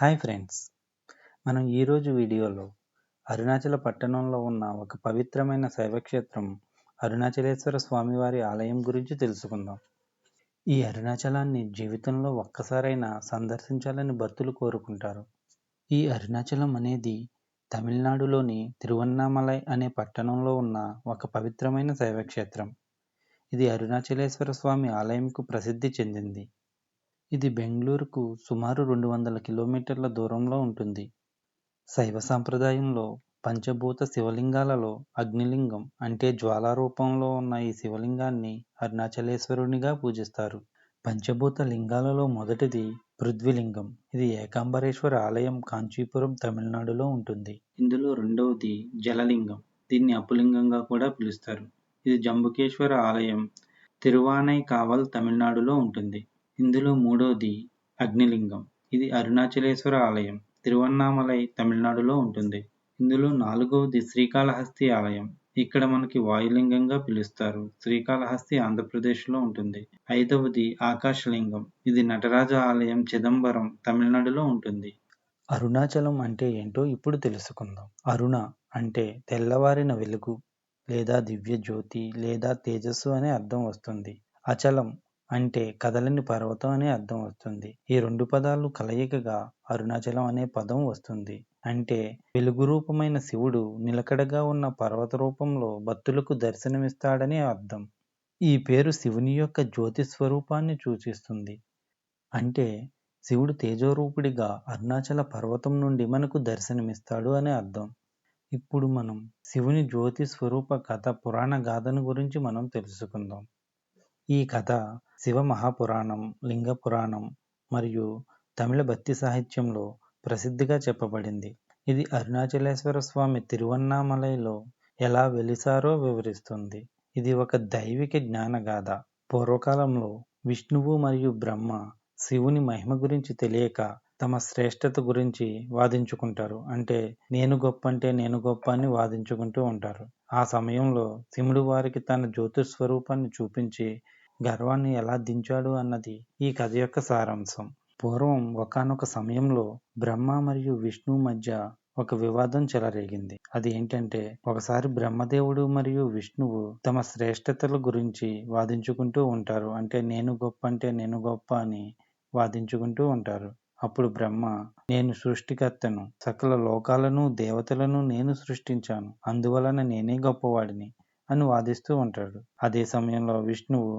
Hi friends. మనం ఈరోజు వీడియోలో అరుణాచల పట్టణంలో ఉన్న ఒక పవిత్రమైన శైవక్షేత్రం అరుణాచలేశ్వర స్వామివారి ఆలయం గురించి తెలుసుకుందాం. ఈ అరుణాచలాన్ని జీవితంలో ఒక్కసారైనా సందర్శించాలని భక్తులు కోరుకుంటారు. ఈ అరుణాచలం అనేది తమిళనాడులోని తిరువన్నామలై అనే పట్టణంలో ఉన్న ఒక పవిత్రమైన శైవక్షేత్రం. ఇది అరుణాచలేశ్వర స్వామి ఆలయంకు ప్రసిద్ధి చెందింది. ఇది బెంగళూరుకు సుమారు రెండు వందల కిలోమీటర్ల దూరంలో ఉంటుంది. శైవ సాంప్రదాయంలో పంచభూత శివలింగాలలో అగ్నిలింగం అంటే జ్వాలా రూపంలో ఉన్న ఈ శివలింగాన్ని అరుణాచలేశ్వరునిగా పూజిస్తారు. పంచభూత లింగాలలో మొదటిది పృథ్వీలింగం. ఇది ఏకాంబరేశ్వర ఆలయం కాంచీపురం తమిళనాడులో ఉంటుంది. ఇందులో రెండవది జలలింగం. దీన్ని అపులింగంగా కూడా పిలుస్తారు. ఇది జంబుకేశ్వర ఆలయం. తిరువానై కావల్ తమిళనాడులో ఉంటుంది. ఇందులో మూడవది అగ్నిలింగం. ఇది అరుణాచలేశ్వర ఆలయం. తిరువన్నామలై తమిళనాడులో ఉంటుంది. ఇందులో నాలుగవది శ్రీకాళహస్తి ఆలయం. ఇక్కడ మనకి వాయులింగంగా పిలుస్తారు. శ్రీకాళహస్తి ఆంధ్రప్రదేశ్లో ఉంటుంది. ఐదవది ఆకాశలింగం. ఇది నటరాజ ఆలయం చిదంబరం తమిళనాడులో ఉంటుంది. అరుణాచలం అంటే ఏంటో ఇప్పుడు తెలుసుకుందాం. అరుణ అంటే తెల్లవారిన వెలుగు లేదా దివ్య జ్యోతి లేదా తేజస్సు అనే అర్థం వస్తుంది. అచలం అంటే కదలని పర్వతం అనే అర్థం వస్తుంది. ఈ రెండు పదాలు కలయికగా అరుణాచలం అనే పదం వస్తుంది. అంటే వెలుగు రూపమైన శివుడు నిలకడగా ఉన్న పర్వత రూపంలో భక్తులకు దర్శనమిస్తాడని అర్థం. ఈ పేరు శివుని యొక్క జ్యోతి స్వరూపాన్ని సూచిస్తుంది. అంటే శివుడు తేజోరూపుడిగా అరుణాచల పర్వతం నుండి మనకు దర్శనమిస్తాడు అనే అర్థం. ఇప్పుడు మనం శివుని జ్యోతి స్వరూప కథ పురాణ గాథను గురించి మనం తెలుసుకుందాం. ఈ కథ శివ మహాపురాణం లింగ పురాణం మరియు తమిళ భక్తి సాహిత్యంలో ప్రసిద్ధిగా చెప్పబడింది. ఇది అరుణాచలేశ్వర స్వామి తిరువన్నామలైలో ఎలా వెలిసారో వివరిస్తుంది. ఇది ఒక దైవిక జ్ఞానగాథ పూర్వకాలంలో విష్ణువు మరియు బ్రహ్మ శివుని మహిమ గురించి తెలియక తమ శ్రేష్టత గురించి వాదించుకుంటారు. అంటే నేను గొప్ప అంటే నేను గొప్ప అని వాదించుకుంటూ ఉంటారు. ఆ సమయంలో శివుడు వారికి తన జ్యోతిస్వరూపాన్ని చూపించి గర్వాన్ని ఎలా దించాడు అన్నది ఈ కథ యొక్క సారాంశం. పూర్వం ఒకనొక సమయంలో బ్రహ్మ మరియు విష్ణు మధ్య ఒక వివాదం చెలరేగింది. అది ఏంటంటే ఒకసారి బ్రహ్మదేవుడు మరియు విష్ణువు తమ శ్రేష్టతల గురించి వాదించుకుంటూ ఉంటారు. అంటే నేను గొప్ప అంటే నేను గొప్ప అని వాదించుకుంటూ ఉంటారు. అప్పుడు బ్రహ్మ నేను సృష్టికర్తను సకల లోకాలను దేవతలను నేను సృష్టించాను. అందువలన నేనే గొప్పవాడిని అని వాదిస్తూ ఉంటాడు. అదే సమయంలో విష్ణువు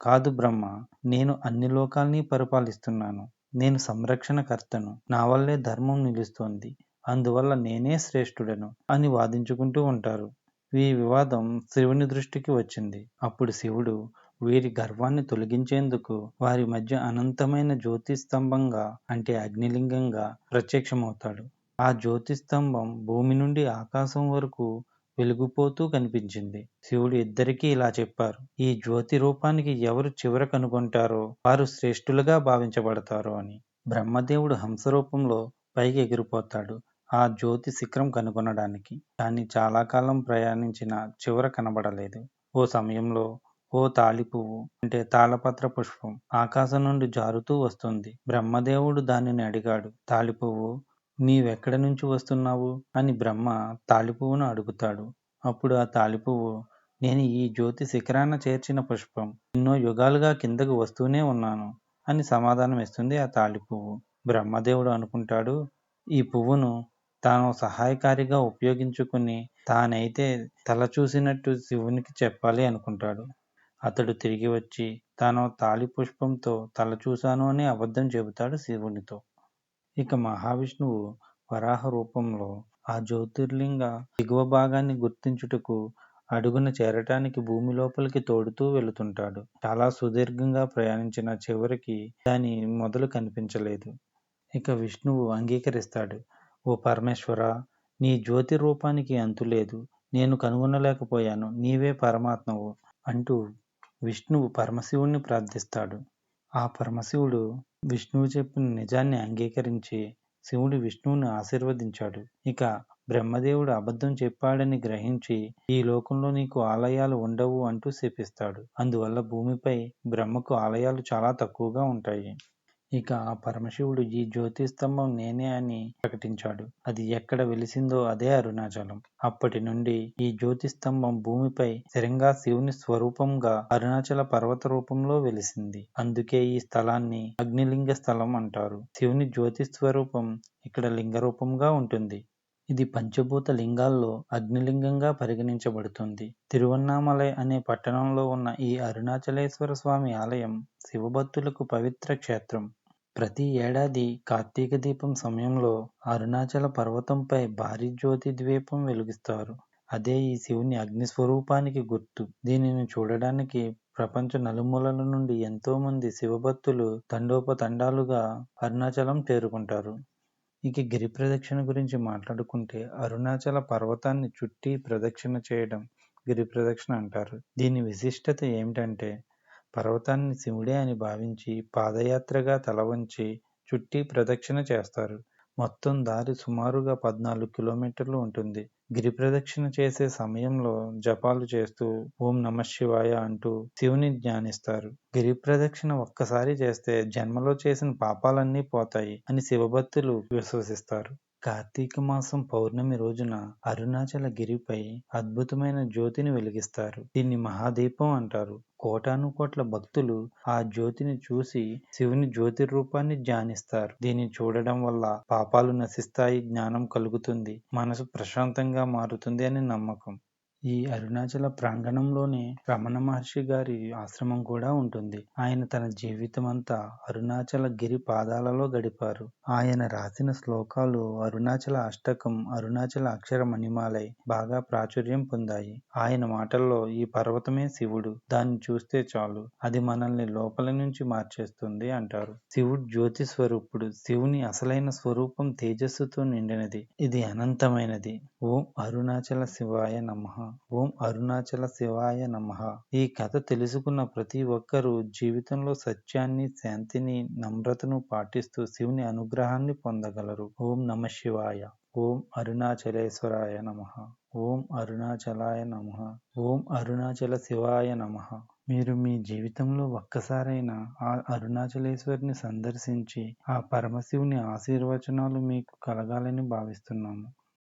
కాదు బ్రహ్మ నేను అన్ని లోకాల్ని పరిపాలిస్తున్నాను. నేను సంరక్షణకర్తను. నా వల్లే ధర్మం నిలుస్తోంది. అందువల్ల నేనే శ్రేష్ఠుడను అని వాదించుకుంటూ ఉంటారు. ఈ వివాదం శివుని దృష్టికి వచ్చింది. అప్పుడు శివుడు వీరి గర్వాన్ని తొలగించేందుకు వారి మధ్య అనంతమైన జ్యోతిస్తంభంగా అంటే అగ్నిలింగంగా ప్రత్యక్షమవుతాడు. ఆ జ్యోతిస్తంభం భూమి నుండి ఆకాశం వరకు వెలిగిపోతూ కనిపించింది. శివుడు ఇద్దరికీ ఇలా చెప్పారు. ఈ జ్యోతి రూపానికి ఎవరు చివర కనుగొంటారో వారు శ్రేష్ఠులుగా భావించబడతారు అని. బ్రహ్మదేవుడు హంస రూపంలో పైకి ఎగిరిపోతాడు ఆ జ్యోతి శిఖరం కనుగొనడానికి. దాన్ని చాలా కాలం ప్రయాణించిన చివర కనబడలేదు. ఓ సమయంలో ఓ తాళి పువ్వు అంటే తాళపత్ర పుష్పం ఆకాశం నుండి జారుతూ వస్తుంది. బ్రహ్మదేవుడు దానిని అడిగాడు. తాళి పువ్వు నీవెక్కడ నుంచి వస్తున్నావు? అని బ్రహ్మ తాళిపువ్వును అడుగుతాడు. అప్పుడు ఆ తాళిపువ్వు నేను ఈ జ్యోతి శిఖరాన చేర్చిన పుష్పం. ఎన్నో యుగాలుగా కిందకు వస్తూనే ఉన్నాను అని సమాధానం ఇస్తుంది ఆ తాలిపువ్వు. బ్రహ్మదేవుడు అనుకుంటాడు ఈ పువ్వును తాను సహాయకారిగా ఉపయోగించుకుని తానైతే తల చూసినట్టు శివునికి చెప్పాలి అనుకుంటాడు. అతడు తిరిగి వచ్చి తాను తాళి పుష్పంతో తల చూశాను అని అబద్ధం చెబుతాడు శివునితో. ఇక మహావిష్ణువు వరాహ రూపంలో ఆ జ్యోతిర్లింగ దిగువ భాగాన్ని గుర్తించుటకు అడుగున చేరటానికి భూమి లోపలికి తోడుతూ వెళుతుంటాడు. చాలా సుదీర్ఘంగా ప్రయాణించిన చివరికి దాని మొదలు కనిపించలేదు. ఇక విష్ణువు అంగీకరిస్తాడు. ఓ పరమేశ్వర నీ జ్యోతి రూపానికి అంతులేదు నేను కనుగొనలేకపోయాను. నీవే పరమాత్మవు అంటూ విష్ణువు పరమశివుణ్ణి ప్రార్థిస్తాడు. ఆ పరమశివుడు విష్ణువు చెప్పిన నిజాన్ని అంగీకరించి శివుడు విష్ణువుని ఆశీర్వదించాడు. ఇక బ్రహ్మదేవుడు అబద్ధం చెప్పాడని గ్రహించి ఈ లోకంలో నీకు ఆలయాలు ఉండవు అంటూ శపిస్తాడు. అందువల్ల భూమిపై బ్రహ్మకు ఆలయాలు చాలా తక్కువగా ఉంటాయి. ఇక ఆ పరమశివుడు ఈ జ్యోతి స్తంభం నేనే అని ప్రకటించాడు. అది ఎక్కడ వెలిసిందో అదే అరుణాచలం. అప్పటి నుండి ఈ జ్యోతి స్తంభం భూమిపై స్థిరంగా శివుని స్వరూపంగా అరుణాచల పర్వత రూపంలో వెలిసింది. అందుకే ఈ స్థలాన్ని అగ్నిలింగ స్థలం అంటారు. శివుని జ్యోతి స్వరూపం ఇక్కడ లింగ రూపంగా ఉంటుంది. ఇది పంచభూత లింగాల్లో అగ్నిలింగంగా పరిగణించబడుతుంది. తిరువన్నామలై అనే పట్టణంలో ఉన్న ఈ అరుణాచలేశ్వర స్వామి ఆలయం శివభక్తులకు పవిత్ర క్షేత్రం. ప్రతి ఏడాది కార్తీక దీపం సమయంలో అరుణాచల పర్వతంపై భారీ జ్యోతి ద్వీపం వెలిగిస్తారు. అదే ఈ శివుని అగ్ని స్వరూపానికి గుర్తు. దీనిని చూడడానికి ప్రపంచ నలుమూలల నుండి ఎంతో మంది శివభక్తులు తండోపతండాలుగా అరుణాచలం చేరుకుంటారు ఇక గిరి ప్రదక్షిణ గురించి మాట్లాడుకుంటే అరుణాచల పర్వతాన్ని చుట్టి ప్రదక్షిణ చేయడం గిరి ప్రదక్షిణ అంటారు. దీని విశిష్టత ఏమిటంటే పర్వతాన్ని శివుడే అని భావించి పాదయాత్రగా తల వంచి చుట్టి ప్రదక్షిణ చేస్తారు. మొత్తం దారి సుమారుగా పద్నాలుగు కిలోమీటర్లు ఉంటుంది. గిరి ప్రదక్షిణ చేసే సమయంలో జపాలు చేస్తూ ఓం నమ శివాయ అంటూ శివుని ధ్యానిస్తారు. గిరి ప్రదక్షిణ ఒక్కసారి చేస్తే జన్మలో చేసిన పాపాలన్నీ పోతాయి అని శివభక్తులు విశ్వసిస్తారు. కార్తీక మాసం పౌర్ణమి రోజున అరుణాచల గిరిపై అద్భుతమైన జ్యోతిని వెలిగిస్తారు. దీన్ని మహాదీపం అంటారు. కోటాను కోట్ల భక్తులు ఆ జ్యోతిని చూసి శివుని జ్యోతి రూపాన్ని ధ్యానిస్తారు. దీన్ని చూడడం వల్ల పాపాలు నశిస్తాయి జ్ఞానం కలుగుతుంది మనసు ప్రశాంతంగా మారుతుంది అని నమ్మకం. ఈ అరుణాచల ప్రాంగణంలోనే రమణ మహర్షి గారి ఆశ్రమం కూడా ఉంటుంది. ఆయన తన జీవితమంతా అరుణాచల గిరి పాదాలలో గడిపారు. ఆయన రాసిన శ్లోకాలు అరుణాచల అష్టకం అరుణాచల అక్షర మణిమాలై బాగా ప్రాచుర్యం పొందాయి. ఆయన మాటల్లో ఈ పర్వతమే శివుడు దాన్ని చూస్తే చాలు అది మనల్ని లోపల నుంచి మార్చేస్తుంది అంటారు. శివుడు జ్యోతి స్వరూపుడు శివుని అసలైన స్వరూపం తేజస్సుతో నిండినది. ఇది అనంతమైనది. ఓం అరుణాచల శివాయ నమః. ఓం అరుణాచల శివాయ నమ. ఈ కథ తెలుసుకున్న ప్రతి ఒక్కరూ జీవితంలో సత్యాన్ని శాంతిని నమ్రతను పాటిస్తూ శివుని అనుగ్రహాన్ని పొందగలరు. ఓం నమ శివాయ. ఓం అరుణాచలేశ్వరాయ నమ. ఓం అరుణాచలాయ నమ. ఓం అరుణాచల శివాయ నమ. మీరు మీ జీవితంలో ఒక్కసారైనా ఆ అరుణాచలేశ్వరిని సందర్శించి ఆ పరమశివుని ఆశీర్వచనాలు మీకు కలగాలని భావిస్తున్నాము.